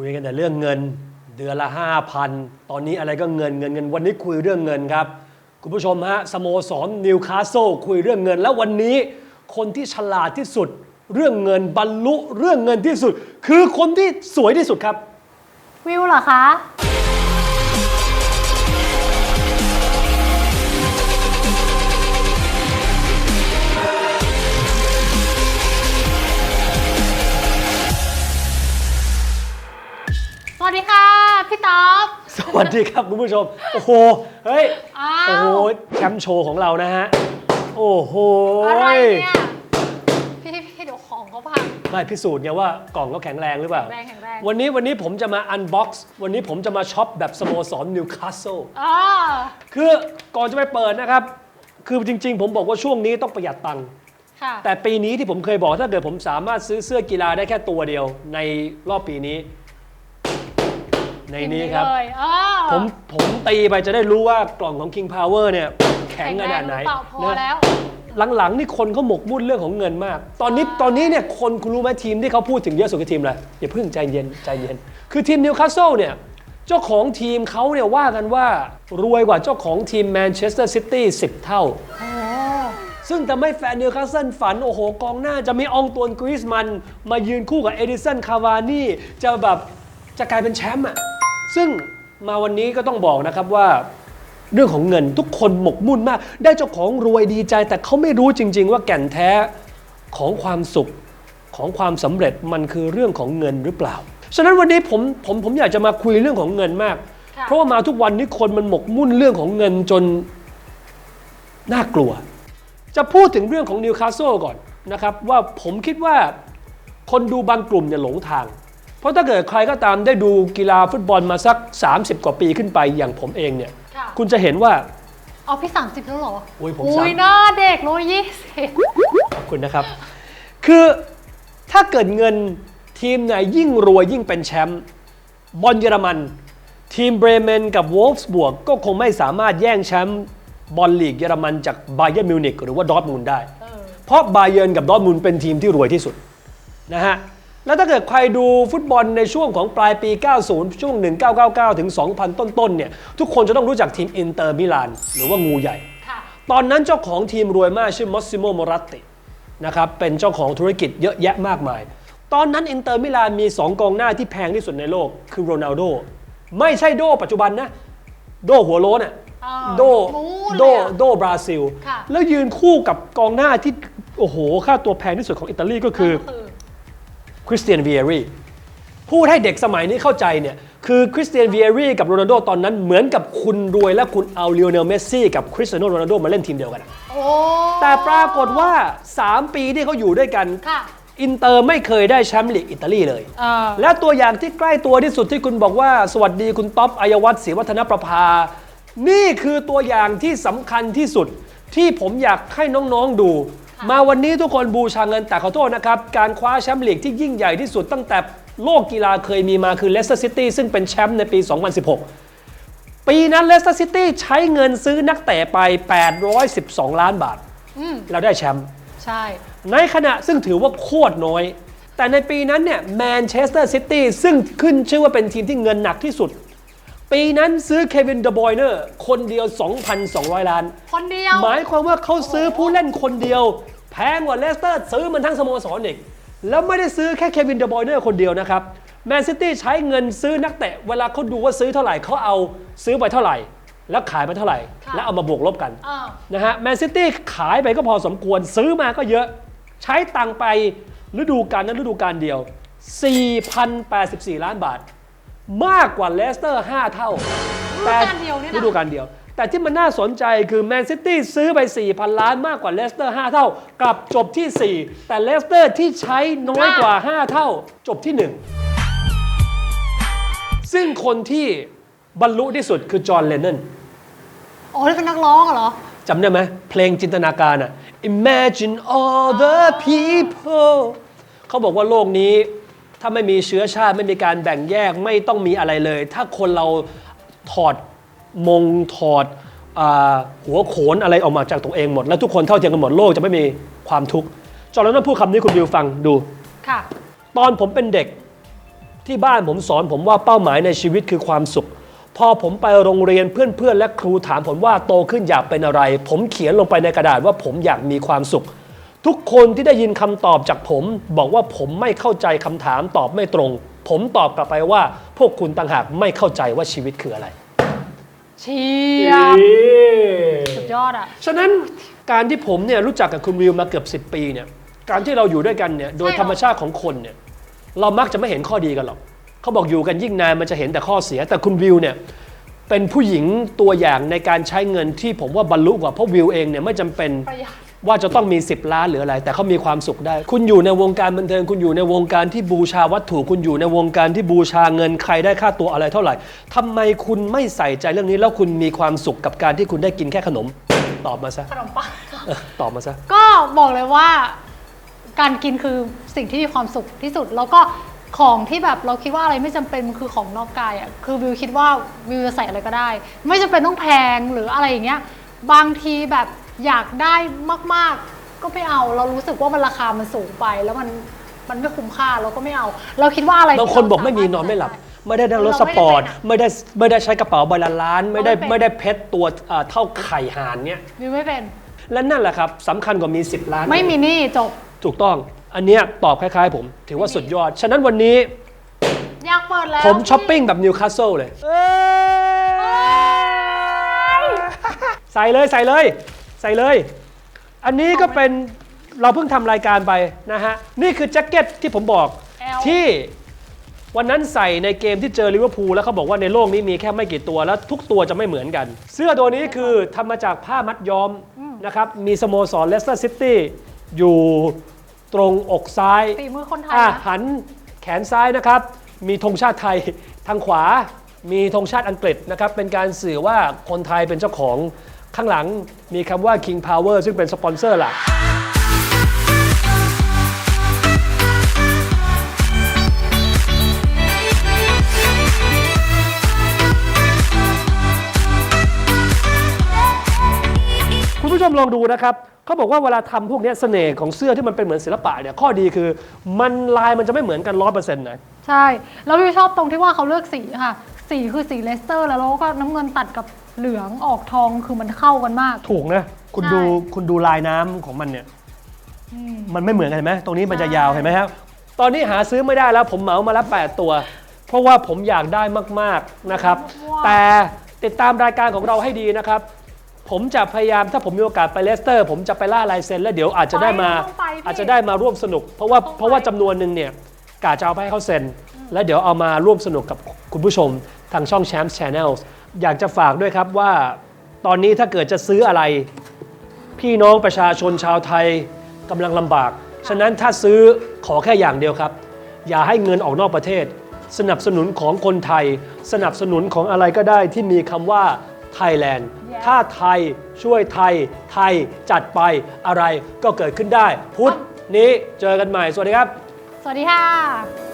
คุยกันแต่เรื่องเงินเดือนละห้าพันตอนนี้อะไรก็เงินเงินเงิน วันนี้คุยเรื่องเงินครับ คุณผู้ชมฮะสโมสรนิวคาสเซิลคุยเรื่องเงิน แล้ววันนี้คนที่ฉลาดที่สุด เรื่องเงินบรรลุเรื่องเงินที่สุด คือคนที่สวยที่สุดครับ วิวเหรอคะ วัสดีค่ะ พี่ต๊อบสวัสดีครับคุณผู้ชม โอ้โห เฮ้ย อ้าโอ้โหวแชมป์โชว์ของเรานะฮะ โอ้โหอะไรเนี่ย พี่พี่เดี๋ยวของเขาพัง ไม่พิสูจน์ไงว่ากล่องเขาแข็งแรงหรือเปล่า แข็งแรงแข็งแรง วันนี้วันนี้ผมจะมาอันบ็อกซ์ วันนี้ผมจะมาช็อปแบบสโมสรนิวคาสเซิล อ๋อ คือก่อนจะไปเปิดนะครับ คือจริง ๆ ผมบอกว่าช่วงนี้ต้องประหยัดตังค์ ค่ะ แต่ปีนี้ที่ผมเคยบอกถ้าเกิดผมสามารถซื้อเสื้อกีฬาได้แค่ตัวเดียวในรอบปีนี้ ในนี้ครับเลยอ๋อผมผมตีไปจะได้รู้ว่ากล่องของ King Power เนี่ยแข็งขนาดไหนแข็งแรงรือเปล่าพอนะแล้ว หลังๆ นี่คนเขาหมกมุ่นเรื่องของเงินมาก ตอนนี้ตอนนี้เนี่ยคนคุณรู้ไหมทีมที่เขาพูดถึงเยอะสุดคือทีมอะไรอย่าเพิ่งใจเย็นใจเย็น คือทีมนิวคาสเซิลเนี่ย เจ้าของทีมเขาเนี่ยว่ากันว่ารวยกว่าเจ้าของทีมแมนเชสเตอร์ซิตี้10 เท่าโอ้ซึ่งทำให้แฟนนิวคาสเซิลฝัน โอ้โห กองหน้าจะมีอองตวนกรีซมัน มายืนคู่กับเอดิสันคาวานี่ จะแบบจะกลายเป็นแชมป์อะ ซึ่งมาวันนี้ก็ต้องบอกนะครับว่า เรื่องของเงินทุกคนหมกมุ่นมาก ได้เจ้าของรวยดีใจ แต่เขาไม่รู้จริง ๆ ว่าแก่นแท้ของความสุขของความสำเร็จมันคือเรื่องของเงินหรือเปล่า ฉะนั้นวันนี้ผมผมผมอยากจะมาคุยเรื่องของเงินมากค่ะเพราะว่ามาทุกวันนี้คนมันหมกมุ่นเรื่องของเงินจนน่ากลัว จะพูดถึงเรื่องของนิวคาสเซิลก่อนนะครับว่าผมคิดว่าคนดูบางกลุ่มเนี่ยหลงทาง เพราะถ้าเกิดใครก็ตามได้ดูกีฬาฟุตบอลมาสัก 30 กว่าปีขึ้นไปอย่างผมเองเนี่ย ค่ะ คุณจะเห็นว่าเอาพี่สามสิบแล้วเหรอโอ้ยผมอุ้ยสาม หน้าเด็กร้อยยี่สิบขอบคุณนะครับ คือถ้าเกิดเงินทีมไหนยิ่งรวยยิ่งเป็นแชมป์บอลเยอรมัน ทีมเบรเมนกับวอลฟสบวกก็คงไม่สามารถแย่งแชมป์บอลลีกเยอรมันจากบาเย r n m มิวนิกหรือว่าดอร์ทมุนด์ได้ เออ เพราะบาเยิร์นกับดอร์ทมุนด์เป็นทีมที่รวยที่สุดนะฮะ แล้วถ้าเกิดใครดูฟุตบอลในช่วงของปลายปี 90 ช่วง 1999 ถึง 2000 ต้นๆ เนี่ย ทุกคนจะต้องรู้จักทีมอินเตอร์มิลาน หรือว่างูใหญ่ค่ะตอนนั้นเจ้าของทีมรวยมากชื่อมอสซิโมโมรัตตินะครับ เป็นเจ้าของธุรกิจเยอะแยะมากมาย ตอนนั้นอินเตอร์มิลานมี 2 กองหน้าที่แพงที่สุดในโลก คือโรนัลโด ไม่ใช่โดปัจจุบันนะ โดหัวโล้นอะอ่าโดนู้นโดเลยอะโดบราซิลค่ะแล้วยืนคู่กับกองหน้าที่โอ้โหค่าตัวแพงที่สุดของอิตาลีก็คือนั่นก็ คือคริสเตียนเวียรีพูดให้เด็กสมัยนี้เข้าใจเนี่ยคือคริสเตียนเวียรีกับโรนัลโดตอนนั้นเหมือนกับคุณรวยและคุณเอาเล o เนลเมสซี่กับคริสเตียโนโรนัลโดมาเล่นทีมเดียวกันอะโอ้แต่ปรากฏว่า 3 ปีที่เขาอยู่ด้วยกันค่ะอินเตอร์ไม่เคยได้แชมป์ลีกอิตาลีเลยเออและตัวอย่างที่ใกล้ตัวที่สุดที่คุณบอกว่า สวัสดีคุณต๊อปอัยวัฒน์ศรีวัฒนประภา นี่คือตัวอย่างที่สำคัญที่สุดที่ผมอยากให้น้องๆดู มาวันนี้ทุกคนบูชาเงินแต่ขอโทษนะครับ การคว้าแชมป์ลีกที่ยิ่งใหญ่ที่สุดตั้งแต่โลกกีฬาเคยมีมาคือเลสเตอร์ซิตี้ซึ่งเป็นแชมป์ในปี 2016 ปีนั้นเลสเตอร์ซิตี้ใช้เงินซื้อนักเตะไป 812 ล้านบาทอืมแล้วได้แชมป์ใช่ ในขณะซึ่งถือว่าโคตรน้อย แต่ในปีนั้นเนี่ยแมนเชสเตอร์ซิตี้ซึ่งขึ้นชื่อว่าเป็นทีมที่เงินหนักที่สุด ปีนั้นซื้อเควินเดบอยเนอร์คนเดียว 2,200 ล้าน คนเดียว หมายความว่าเขาซื้อผู้เล่นคนเดียว แพงกว่าเลสเตอร์ ซื้อมันทั้งสโมสรอีกแล้วไม่ได้ซื้อแค่เควินเดบอยเนอร์คนเดียวนะครับแมนซิตี้ใช้เงินซื้อนักเตะ เวลาเขาดูว่าซื้อเท่าไหร่เขาเอาซื้อไปเท่าไหร่ แล้วขายไปเท่าไหร่ค่ะแล้วเอามาบวกลบกันเออนะฮะแมนซิตี้ขายไปก็พอสมควรซื้อมาก็เยอะ ใช้ตังค์ไปฤดูกาลนั้นฤดูกาลเดียว 4,084 ล้านบาท มากกว่าเลสเตอร์ 5 เท่าฤดูกาลเดียวเนี่ยนะ ฤดูกาลเดียว แต่ที่มันน่าสนใจคือแมนซิตี้ซื้อไป 4,000 ล้านมากกว่าเลสเตอร์ 5 เท่ากลับจบที่ 4 แต่เลสเตอร์ที่ใช้น้อยกว่า 5 เท่า จบที่ 1 ซึ่งคนที่บรรลุที่สุดคือจอห์นเลนนอนโอ้แล้วเป็นนักร้องเหรอ จำได้ไหมเพลงจินตนาการอะ Imagine all the people เขาบอกว่าโลกนี้ ถ้าไม่มีเชื้อชาติไม่มีการแบ่งแยกไม่ต้องมีอะไรเลย ถ้าคนเราถอดมงถอดอาหัวโขนอะไรออกมาจากตัวเองหมด แล้วทุกคนเท่าเทียมกันหมดโลกจะไม่มีความทุกข์จอร์แดนพูดคำนี้คุณวิวฟังดูค่ะตอนผมเป็นเด็กที่บ้านผมสอนผมว่าเป้าหมายในชีวิตคือความสุข พอผมไปโรงเรียนเพื่อนๆและครูถามผมว่าโตขึ้นอยากเป็นอะไร ผมเขียนลงไปในกระดาษว่าผมอยากมีความสุข ทุกคนที่ได้ยินคำตอบจากผม บอกว่าผมไม่เข้าใจคำถามตอบไม่ตรง ผมตอบกลับไปว่า พวกคุณต่างหากไม่เข้าใจว่าชีวิตคืออะไร เชียบสุดยอดอะ ฉะนั้นการที่ผมเนี่ยรู้จักกับคุณวิวมาเกือบ 10 ปีเนี่ยการที่เราอยู่ด้วยกันเนี่ยโดยใช่หรอธรรมชาติของคนเนี่ยเรามักจะไม่เห็นข้อดีกันหรอกเขาบอกอยู่กันยิ่งนานมันจะเห็นแต่ข้อเสีย แต่คุณวิวเนี่ยเป็นผู้หญิงตัวอย่างในการใช้เงินที่ผมว่าบรรลุกว่าเพราะวิวเองเนี่ยไม่จำเป็นประหยัด ว่าจะต้องมี 10 ล้านหรืออะไร แต่เขามีความสุขได้ คุณอยู่ในวงการบันเทิง คุณอยู่ในวงการที่บูชาวัตถุ คุณอยู่ในวงการที่บูชาเงินใครได้ค่าตัวอะไรเท่าไหร่ทำไมคุณไม่ใส่ใจเรื่องนี้ แล้วคุณมีความสุขกับการที่คุณได้กินแค่ขนม ตอบมาซะขนมปังเออตอบมาซะ ก็บอกเลยว่า การกินคือสิ่งที่มีความสุขที่สุด แล้วก็ของที่แบบเราคิดว่าอะไรไม่จำเป็นมันคือของนอกกายอะคือวิวคิดว่าวิวจะใส่อะไรก็ได้ ไม่จำเป็นต้องแพงหรืออะไรอย่างเงี้ย บางทีแบบ อยากได้มาก ๆ ก็ไม่เอา เรารู้สึกว่ามันราคามันสูงไป แล้วมันมันไม่คุ้มค่าเราก็ไม่เอา เราคิดว่าอะไรบางคนบอกไม่มีนอนไม่หลับ ไม่ได้นั่งรถสปอร์ตไม่ได้ไม่ได้ใช้กระเป๋าใบละล้าน ไม่ได้ไม่ได้เพชรตัวเอ่อเท่าไข่ห่านเนี่ยวิวไม่เป็น และนั่นแหละครับสำคัญกว่ามี 10 ล้าน ไม่มีหนี่จบถูกต้องอันเนี้ยตอบคล้ายๆ ผม ถือว่าสุดยอด ฉะนั้นวันนี้อยากเปิดแล้วผมช้อปปิ้งแบบนิวคาสเซิลเลยใส่เลยใส่เลย ใส่เลย อันนี้ก็เป็นเราเพิ่งทำรายการไปนะฮะ นี่คือแจ็คเก็ตที่ผมบอก L ที่วันนั้นใส่ในเกมที่เจอลิเวอร์พูลแล้วเขาบอกว่าในโลกนี้มีแค่ไม่กี่ตัวแล้วทุกตัวจะไม่เหมือนกัน เสื้อตัวนี้คือทำมาจากผ้ามัดย้อมนะครับ มีสโมสรเลสเตอร์ซิตี้อยู่ตรงอกซ้ายฝีมือคนไทยอะนะ หันแขนซ้ายนะครับ มีธงชาติไทยทางขวา มีธงชาติอังกฤษนะครับ เป็นการสื่อว่าคนไทยเป็นเจ้าของ ข้างหลังมีคำว่า King Power ซึ่งเป็นสปอนเซอร์หลักคุณผู้ชมลองดูนะครับเขาบอกว่าเวลาทำพวกนี้เสน่ห์ของเสื้อที่มันเป็นเหมือนศิลปะเนี่ยข้อดีคือ มันลายมันจะไม่เหมือนกันร้อยเปอร์เซ็นต์นะใช่ แล้ววิวชอบตรงที่ว่าเขาเลือกสีค่ะ สีคือสีเลสเตอร์ แล้วเราก็น้ำเงินตัดกับ เหลืองออกทองคือมันเข้ากันมาก ถูกนะ คุณใช่ดูคุณดูลายน้ำของมันเนี่ยมันไม่เหมือนกันเห็นไหม ตรงนี้มันจะใช่ยาวเห็นไหมครับ ตอนนี้หาซื้อไม่ได้แล้ว ผมเหมามาแล้ว8ตัว เพราะว่าผมอยากได้มากๆนะครับแต่ติดตามรายการของเราให้ดีนะครับ ผมจะพยายามถ้าผมมีโอกาสไปเลสเตอร์ ผมจะไปล่าลายเซ็นแล้วเดี๋ยวอาจจะได้มาต้องไปพี่อาจจะได้มาร่วมสนุก เพราะว่าต้องไป เพราะว่าจำนวนหนึ่งเนี่ยกาจะเอาไปให้เขาเซ็น แล้วเดี๋ยวเอามาร่วมสนุกกับคุณผู้ชมทางช่อง Champs Channel อยากจะฝากด้วยครับว่าตอนนี้ถ้าเกิดจะซื้ออะไร พี่น้องประชาชนชาวไทยกำลังลำบาก ฉะนั้นถ้าซื้อขอแค่อย่างเดียวครับ อย่าให้เงินออกนอกประเทศ สนับสนุนของคนไทย สนับสนุนของอะไรก็ได้ที่มีคำว่าไทยแลนด์ Yeah. ถ้าไทยช่วยไทย ไทยจัดไปอะไรก็เกิดขึ้นได้ พุธนี้เจอกันใหม่ สวัสดีครับ สวัสดีค่ะ